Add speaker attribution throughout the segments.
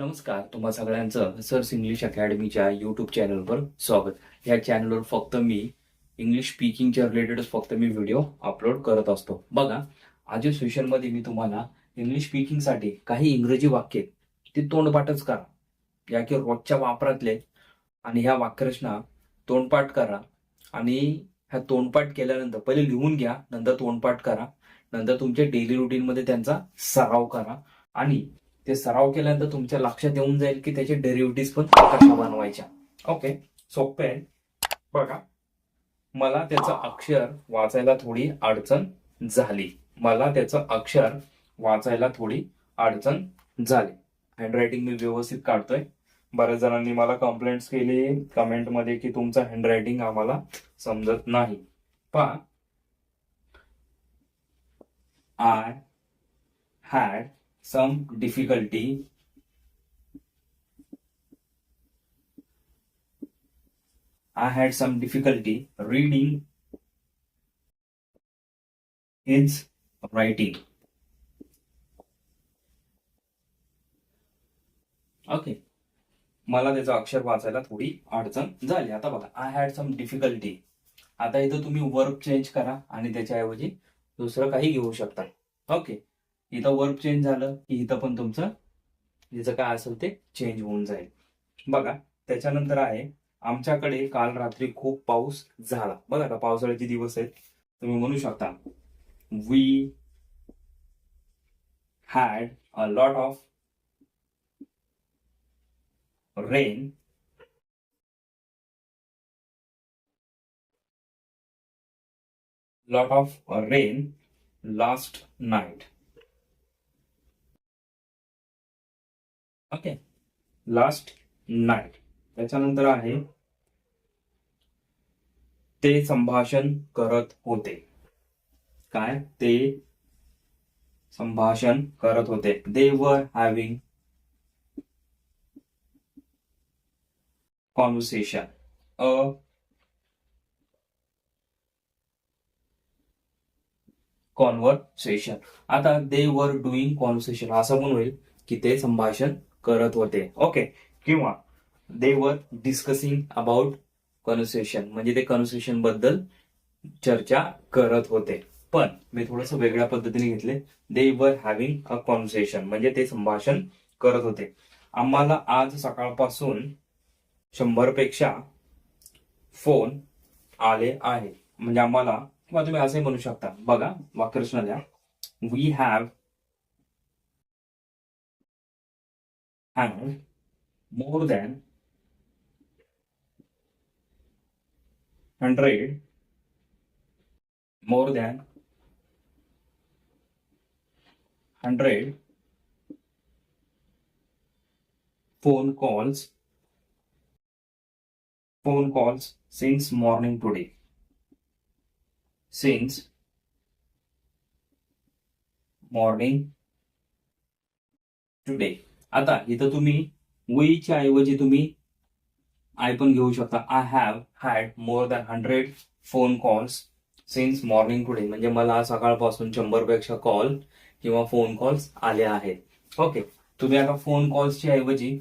Speaker 1: नमस्कार तुम्हा सगळ्यांचं सर्स इंग्लिश अकॅडमीच्या युट्यूब चॅनलवर स्वागत. या चॅनलवर फक्त मी इंग्लिश स्पीकिंगच्या रिलेटेडच फक्त मी व्हिडिओ अपलोड करत असतो. बघा आज सेशनमध्ये मी तुम्हाला इंग्लिश स्पीकिंगसाठी काही इंग्रजी वाक्य ते तोंडपाठच करा. या की रोजच्या वापरातले आणि ह्या वाक्यरचना तोंडपाठ करा आणि ह्या तोंडपाठ केल्यानंतर पहिले लिहून घ्या नंतर तोंडपाठ करा नंतर तुमच्या डेली रुटीनमध्ये त्यांचा सराव करा आणि ते सराव केल्यानंतर तुमच्या लक्षात येऊन जाईल की त्याचे डेरिव्हेटिव्ह पण कशा बनवायच्या. ओके सोपे आहे. बघा. मला त्याचं अक्षर वाचायला थोडी अडचण झाली. मला त्याचं अक्षर वाचायला थोडी अडचण झाली. हँडरायटिंग मी व्यवस्थित काढतोय. बऱ्याच जणांनी मला कंप्लेंट्स केली कमेंटमध्ये की तुमचं हँडरायटिंग आम्हाला समजत नाही. पहा. I had some difficulty. I had some difficulty reading his writing. Okay मला त्याचं अक्षर वाचायला थोडी अडचण झाली. आता बघा आय हॅड सम डिफिकल्टी आता इथं तुम्ही वर्ब चेंज करा आणि त्याच्याऐवजी दुसरं काही घेऊ शकता. ओके इथं वर्ब चेंज झालं की इथं पण तुमचं जिचं काय असेल ते चेंज होऊन जाईल. बघा त्याच्यानंतर आहे आमच्याकडे काल रात्री खूप पाऊस झाला. बघा आता पावसाळ्याचे दिवस आहेत. तुम्ही म्हणू शकता we had a lot of rain lot of rain last night okay last night त्याच्यानंतर आहे ते संभाषण करत होते. काय? ते संभाषण करत होते. दे वर हॅव्हिंग कॉन्व्हर्सेशन अ कॉन्व्हर्सेशन आता दे वर डुईंग कॉन्व्हर्सेशन असं पण होईल की ते संभाषण करत होते. ओके किंवा दे वर डिस्कसिंग अबाउट कन्व्हर्सेशन म्हणजे ते कन्व्हर्सेशनबद्दल चर्चा करत होते. पण मी थोडस वेगळ्या पद्धतीने घेतले. दे वर हॅव्हिंग अ कॉन्व्हर्सेशन म्हणजे ते संभाषण करत होते. आम्हाला आज सकाळपासून शंभरपेक्षा फोन आले आहे. म्हणजे आम्हाला किंवा तुम्ही असे म्हणू शकता. बघा वाक्यरचना द्या. We have had more than 100 more than 100 phone calls phone calls since morning today. Since morning today आता इथं तुम्ही वीच्या ऐवजी तुम्ही आय पण घेऊ शकता I have had more than hundred phone calls since morning today म्हणजे मला आज सकाळपासून शंभरपेक्षा कॉल किंवा फोन कॉल्स आले आहेत. ओके तुम्ही आता फोन कॉल्सच्या ऐवजी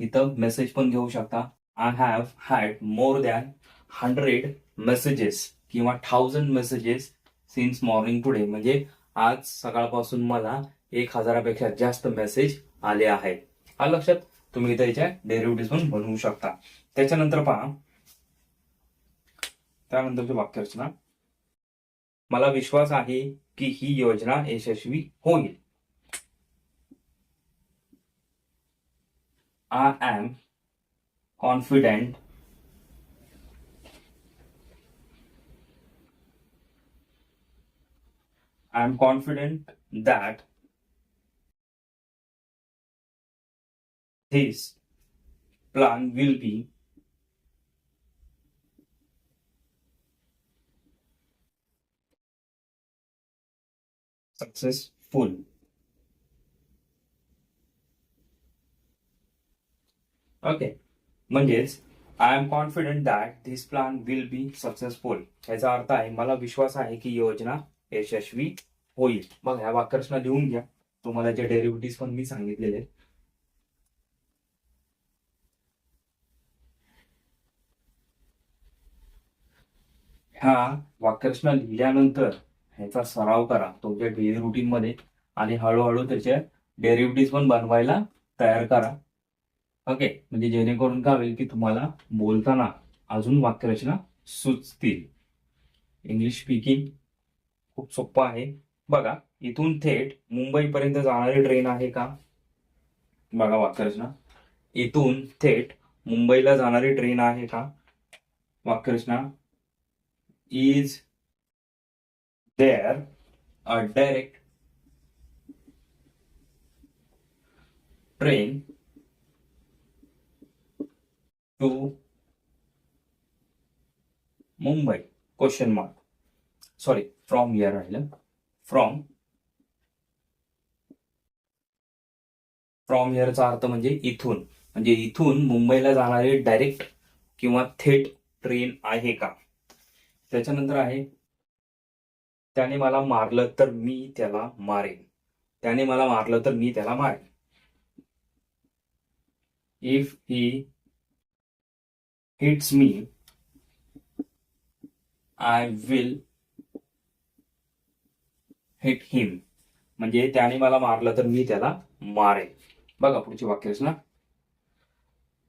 Speaker 1: इथं मेसेज पण घेऊ शकता. I have had more than hundred messages किंवा thousand messages since morning today म्हणजे आज सकाळपासून मला एक हजारापेक्षा जास्त मेसेज आले आहेत. हा लक्षात तुम्ही त्याच्या डेरिव्हेटिव्ह पण बनवू शकता. त्याच्यानंतर पहा. त्यानंतरची वाक्यरचना मला विश्वास आहे की ही योजना यशस्वी होईल. I am confident I am confident that this plan will be successful. Okay म्हणजेच I am confident that this plan will be successful याचा अर्थ आहे मला विश्वास आहे की योजना यशस्वी होईल. मग ह्या वाक्यरचना लिहून घ्या. तुम्हाला जे डेरिव्हेटिव्ह पण मी सांगितलेले ह्या वाक्यरचना लिहिल्यानंतर ह्याचा सराव करा. तुमच्या डेली रुटीन मध्ये आणि हळूहळू त्याच्या डेरिव्हेटिव्ह पण बनवायला तयार करा. ओके म्हणजे जेणेकरून काय होईल की तुम्हाला बोलताना अजून वाक्यरचना सुचतील. इंग्लिश स्पीकिंग खूप सोपं आहे. बघा इथून थेट मुंबईपर्यंत जाणारी ट्रेन आहे का? बघा वाक्यरचना. इथून थेट मुंबईला जाणारी ट्रेन आहे का? वाक्यरचना is there a direct train to Mumbai question mark sorry from here राहिलं फ्रॉम फ्रॉम हिअरचा अर्थ म्हणजे इथून. म्हणजे इथून मुंबईला जाणारी डायरेक्ट किंवा थेट ट्रेन आहे का? त्याच्यानंतर आहे त्याने मला मारलं तर मी त्याला मारेन. त्याने मला मारलं तर मी त्याला मारेन. इफ ही हिट्स मी आय विल हिट हिम म्हणजे त्याने मला मारलं तर मी त्याला मारेन. बघा पुढची वाक्यरचना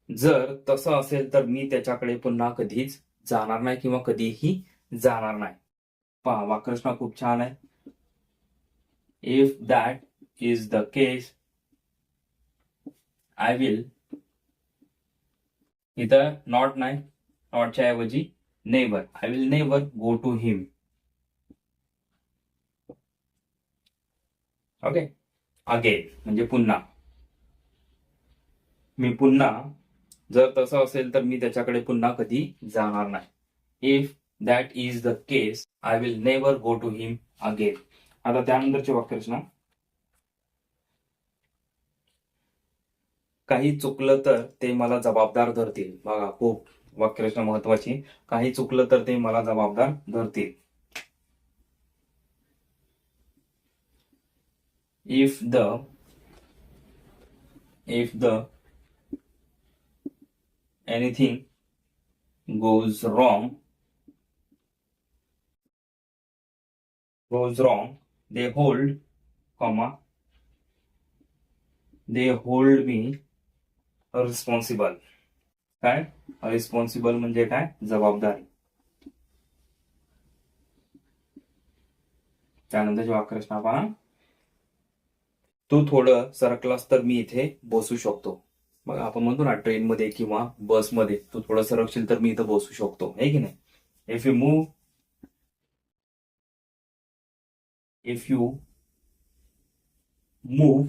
Speaker 1: जर तसं असेल तर मी त्याच्याकडे पुन्हा कधीच जाणार नाही किंवा कधीही जाणार नाही. पहा वाक्यरचना खूप छान आहे. If that is the case I will इथं नॉट नाही नॉटच्या ऐवजी never I will never go to him okay again म्हणजे पुन्हा. मी पुन्हा जर तसं असेल तर मी त्याच्याकडे पुन्हा कधी जाणार नाही. If that is the case I will never go to him again आता त्यानंतरची वाक्यरचना काही चुकलं तर ते मला जबाबदार धरतील. बघा खूप वाक्यरचना महत्वाची. काही चुकलं तर ते मला जबाबदार धरतील. If the if the anything goes wrong goes wrong they hold comma they hold me responsible. काय? रिस्पॉन्सिबल म्हणजे काय? जबाबदारी. त्यानंतरची वाक्यरचना पहा तू थोडं सरकलास तर मी इथे बसू शकतो. मग आपण म्हणतो ना ट्रेनमध्ये किंवा बसमध्ये तू थोडं सरकशील तर मी इथं बसू शकतो. आहे की नाही? If you move if you move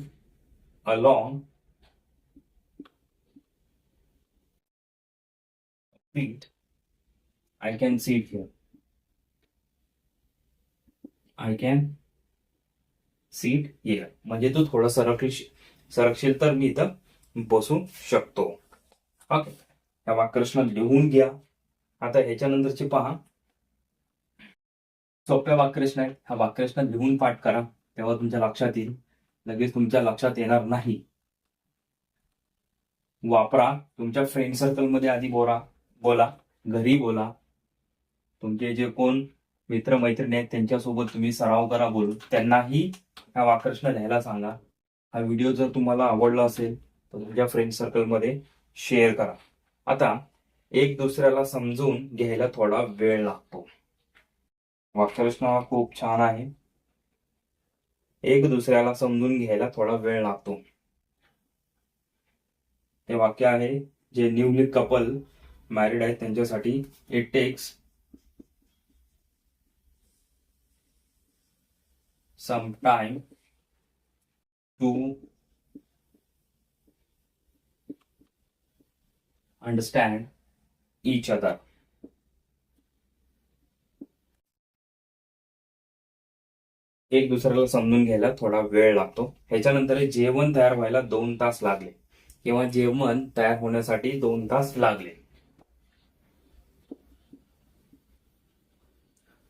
Speaker 1: along feet I can sit here. I can seat here. म्हणजे तू थोडं सरकशील सरकशील तर मी इथं बसू शकतो. ओके ह्या वाक्यरचना लिहून घ्या. आता ह्याच्यानंतरचे पहा. सोप्या वाक्यरचना आहेत. ह्या वाक्यरचना लिहून पाठ करा. तेव्हा तुमच्या लक्षात येईल. लगेच तुमच्या लक्षात येणार नाही. वापरा. तुमच्या फ्रेंड सर्कलमध्ये आधी बोला. बोला. घरी बोला. तुमचे जे कोण मित्र मैत्रिणी आहेत त्यांच्यासोबत तुम्ही सराव करा बोलून. त्यांनाही ह्या वाकर्षण लिहायला सांगा. हा व्हिडिओ जर तुम्हाला आवडला असेल तर तुमच्या फ्रेंड सर्कलमध्ये शेअर करा. आता एक दुसऱ्याला समजून घ्यायला थोडा वेळ लागतो. वाक्यरचना खूप छान आहे. एक दुसऱ्याला समजून घ्यायला थोडा वेळ लागतो. ते वाक्य आहे जे न्यूली कपल मॅरिड आहेत त्यांच्यासाठी. It takes some time to understand each other. एक दुसऱ्याला समजून घ्यायला थोडा वेळ लागतो. ह्याच्यानंतर जेवण तयार व्हायला दोन तास लागले. किंवा जेवण तयार होण्यासाठी दोन तास लागले.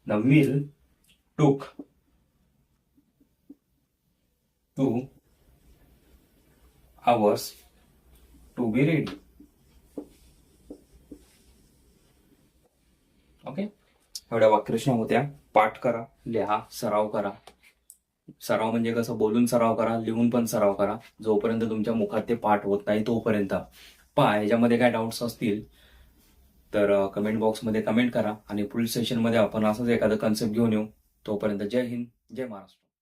Speaker 1: The meal took two hours to be ready. Okay एवढ्या वाक्यरचना होत्या. पाठ करा लिहा सराव करा. सराव म्हणजे कसं बोलून सराव करा लिहून पण सराव करा. जोपर्यंत तुमच्या मुखात ते पाठ होत नाही तोपर्यंत. पहा ह्याच्यामध्ये काय डाऊट्स असतील तर कमेंट बॉक्समध्ये कमेंट करा. आणि पुढील सेशनमध्ये आपण असंच एखादं कन्सेप्ट घेऊन येऊ. तोपर्यंत जय हिंद जय महाराष्ट्र.